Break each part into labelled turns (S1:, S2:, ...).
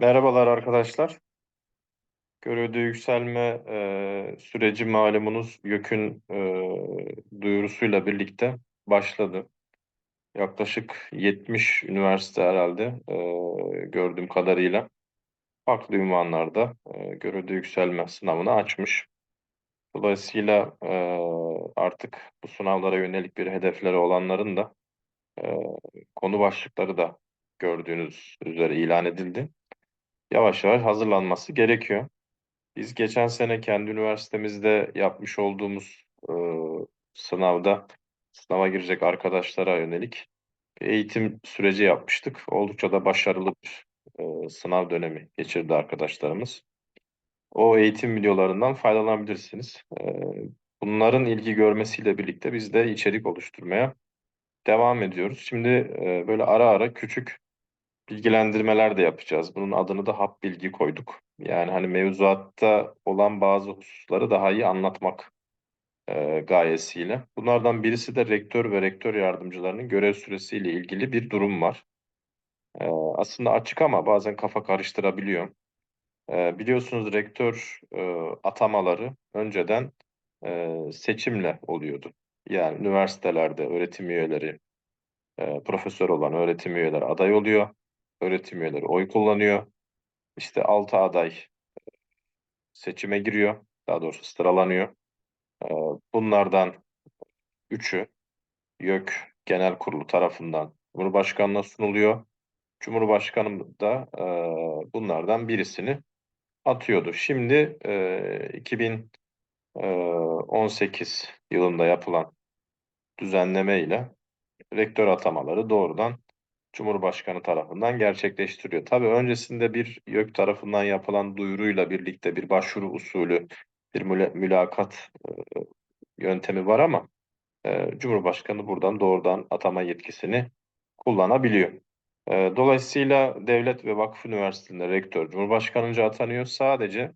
S1: Merhabalar arkadaşlar. Görevde yükselme e, süreci malumunuz YÖK'ün e, duyurusuyla birlikte başladı. Yaklaşık 70 üniversite herhalde e, gördüğüm kadarıyla farklı ünvanlarda e, görevde yükselme sınavını açmış. Dolayısıyla e, artık bu sınavlara yönelik bir hedefleri olanların da e, konu başlıkları da gördüğünüz üzere ilan edildi. Yavaş yavaş hazırlanması gerekiyor. Biz geçen sene kendi üniversitemizde yapmış olduğumuz e, sınavda sınava girecek arkadaşlara yönelik eğitim süreci yapmıştık. Oldukça da başarılı bir e, sınav dönemi geçirdi arkadaşlarımız. O eğitim videolarından faydalanabilirsiniz. E, bunların ilgi görmesiyle birlikte biz de içerik oluşturmaya devam ediyoruz. Şimdi e, böyle ara ara küçük bilgilendirmeler de yapacağız. Bunun adını da hap bilgi koyduk. Yani hani mevzuatta olan bazı hususları daha iyi anlatmak e, gayesiyle. Bunlardan birisi de rektör ve rektör yardımcılarının görev süresiyle ilgili bir durum var. E, aslında açık ama bazen kafa karıştırabiliyor. E, biliyorsunuz rektör e, atamaları önceden e, seçimle oluyordu. Yani üniversitelerde öğretim üyeleri, e, profesör olan öğretim üyeleri aday oluyor. Öğretim üyeleri oy kullanıyor. İşte 6 aday seçime giriyor. Daha doğrusu sıralanıyor. Ee, bunlardan üçü YÖK Genel Kurulu tarafından Cumhurbaşkanı'na sunuluyor. Cumhurbaşkanı da e, bunlardan birisini atıyordu. Şimdi e, 2018 yılında yapılan düzenleme ile rektör atamaları doğrudan Cumhurbaşkanı tarafından gerçekleştiriyor. Tabii öncesinde bir YÖK tarafından yapılan duyuruyla birlikte bir başvuru usulü, bir müla mülakat e, yöntemi var ama e, Cumhurbaşkanı buradan doğrudan atama yetkisini kullanabiliyor. E, dolayısıyla devlet ve vakıf üniversitelerinde rektör Cumhurbaşkanınca atanıyor. Sadece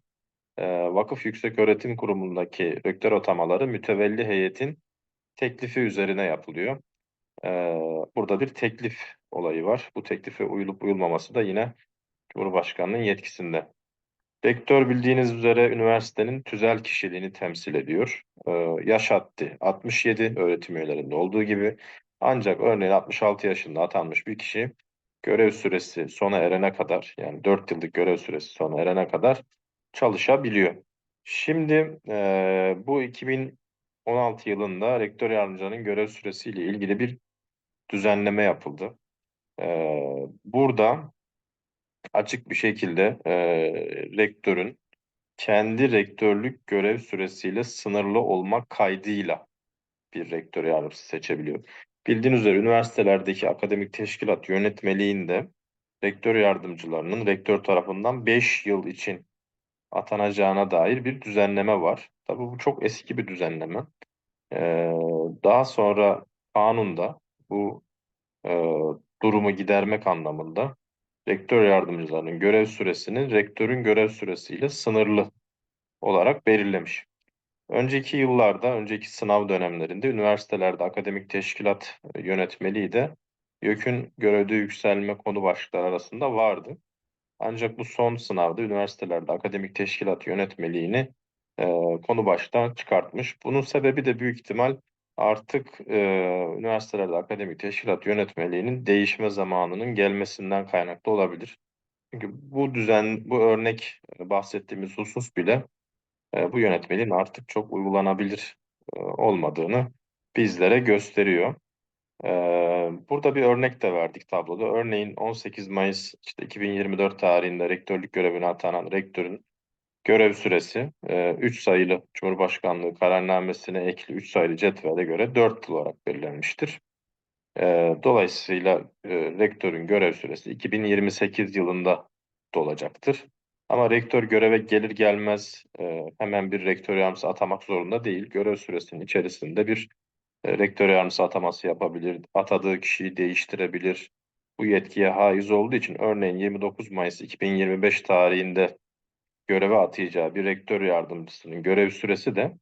S1: Vakıf Yükseköğretim Kurumu'ndaki rektör atamaları mütevelli heyetin teklifi üzerine yapılıyor. Burada bir teklif olayı var. Bu teklife uyulup uyulmaması da yine Cumhurbaşkanının yetkisinde. Rektör bildiğiniz üzere üniversitenin tüzel kişiliğini temsil ediyor. Ee, yaş haddi 67 öğretim üyelerinde olduğu gibi ancak örneğin 66 yaşında atanmış bir kişi görev süresi sona erene kadar yani 4 yıllık görev süresi sona erene kadar çalışabiliyor. Şimdi e, bu 2016 yılında rektör yardımcının görev süresiyle ilgili bir düzenleme yapıldı. Ee, burada açık bir şekilde e, rektörün kendi rektörlük görev süresiyle sınırlı olmak kaydıyla bir rektör yardımcısı seçebiliyor. Bildiğiniz üzere üniversitelerdeki akademik teşkilat yönetmeliğinde rektör yardımcılarının rektör tarafından 5 yıl için atanacağına dair bir düzenleme var. Tabii bu çok eski bir düzenleme. Ee, daha sonra kanunda bu e, durumu gidermek anlamında rektör yardımcılarının görev süresini rektörün görev süresiyle sınırlı olarak belirlemiş. Önceki yıllarda, önceki sınav dönemlerinde üniversitelerde akademik teşkilat yönetmeliği de YÖK'ün görevde yükselme konu başlıkları arasında vardı. Ancak bu son sınavda üniversitelerde akademik teşkilat yönetmeliğini e, konu baştan çıkartmış. Bunun sebebi de büyük ihtimal artık e, üniversitelerde akademik teşkilat yönetmeliğinin değişme zamanının gelmesinden kaynaklı olabilir. Çünkü bu düzen, bu örnek bahsettiğimiz husus bile e, bu yönetmeliğin artık çok uygulanabilir e, olmadığını bizlere gösteriyor. E, burada bir örnek de verdik tabloda. Örneğin 18 Mayıs işte 2024 tarihinde rektörlük görevine atanan rektörün Görev süresi 3 e, sayılı Cumhurbaşkanlığı kararnamesine ekli 3 sayılı cetvele göre 4 yıl olarak belirlenmiştir. E, dolayısıyla e, rektörün görev süresi 2028 yılında dolacaktır. Ama rektör göreve gelir gelmez hemen bir rektör yardımcısı atamak zorunda değil. Görev süresinin içerisinde bir rektör yardımcısı ataması yapabilir, atadığı kişiyi değiştirebilir. Bu yetkiye haiz olduğu için örneğin 29 Mayıs 2025 tarihinde göreve atayacağı bir rektör yardımcısının görev süresi de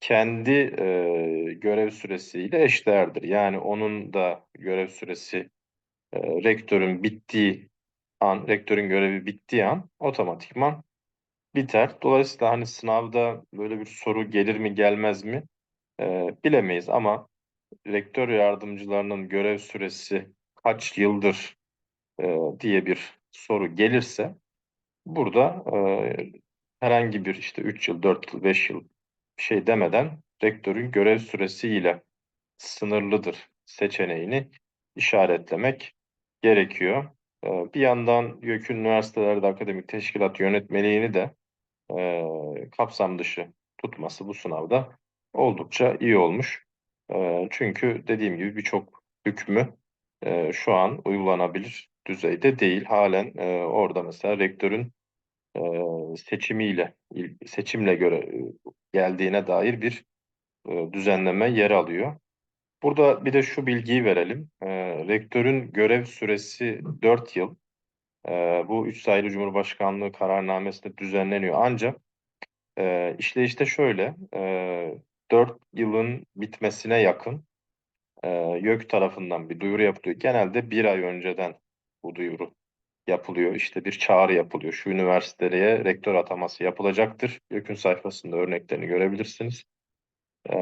S1: kendi e, görev süresiyle eşdeğerdir. Yani onun da görev süresi e, rektörün bittiği an, rektörün görevi bittiği an otomatikman biter. Dolayısıyla hani sınavda böyle bir soru gelir mi gelmez mi e, bilemeyiz ama rektör yardımcılarının görev süresi kaç yıldır e, diye bir soru gelirse burada e, herhangi bir işte 3 yıl, 4 yıl, 5 yıl şey demeden rektörün görev süresiyle sınırlıdır seçeneğini işaretlemek gerekiyor. E, bir yandan YÖK Üniversitelerde Akademik Teşkilat Yönetmeliğini de e, kapsam dışı tutması bu sınavda oldukça iyi olmuş. E, çünkü dediğim gibi birçok hükmü e, şu an uygulanabilir düzeyde değil. Halen e, orada mesela rektörün e, seçimiyle seçimle göre e, geldiğine dair bir e, düzenleme yer alıyor. Burada bir de şu bilgiyi verelim. E, rektörün görev süresi 4 yıl. E, bu 3 sayılı Cumhurbaşkanlığı kararnamesinde düzenleniyor. Ancak e, işleyişte şöyle, e, 4 yılın bitmesine yakın e, YÖK tarafından bir duyuru yapılıyor. Genelde bir ay önceden bu duyuru yapılıyor. İşte bir çağrı yapılıyor. Şu üniversiteye rektör ataması yapılacaktır. YÖK'ün sayfasında örneklerini görebilirsiniz. Ee,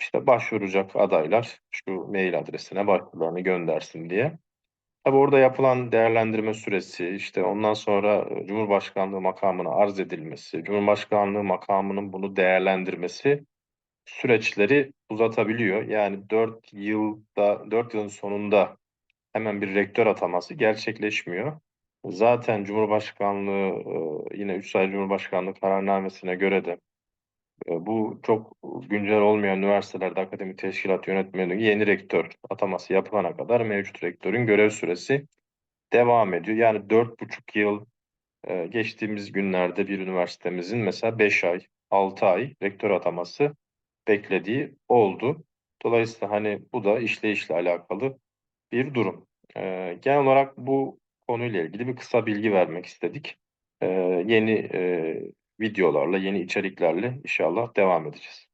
S1: işte başvuracak adaylar şu mail adresine başvurularını göndersin diye. Tabi orada yapılan değerlendirme süresi, işte ondan sonra Cumhurbaşkanlığı makamına arz edilmesi, Cumhurbaşkanlığı makamının bunu değerlendirmesi süreçleri uzatabiliyor. Yani 4 yılda 4 yılın sonunda hemen bir rektör ataması gerçekleşmiyor. Zaten Cumhurbaşkanlığı e, yine 3 sayılı Cumhurbaşkanlığı kararnamesine göre de e, bu çok güncel olmayan üniversitelerde akademik teşkilat yönetmeliği yeni rektör ataması yapılana kadar mevcut rektörün görev süresi devam ediyor. Yani dört buçuk yıl e, geçtiğimiz günlerde bir üniversitemizin mesela 5 ay, 6 ay rektör ataması beklediği oldu. Dolayısıyla hani bu da işleyişle alakalı bir durum. E, genel olarak bu konuyla ilgili bir kısa bilgi vermek istedik. E, yeni e, videolarla, yeni içeriklerle inşallah devam edeceğiz.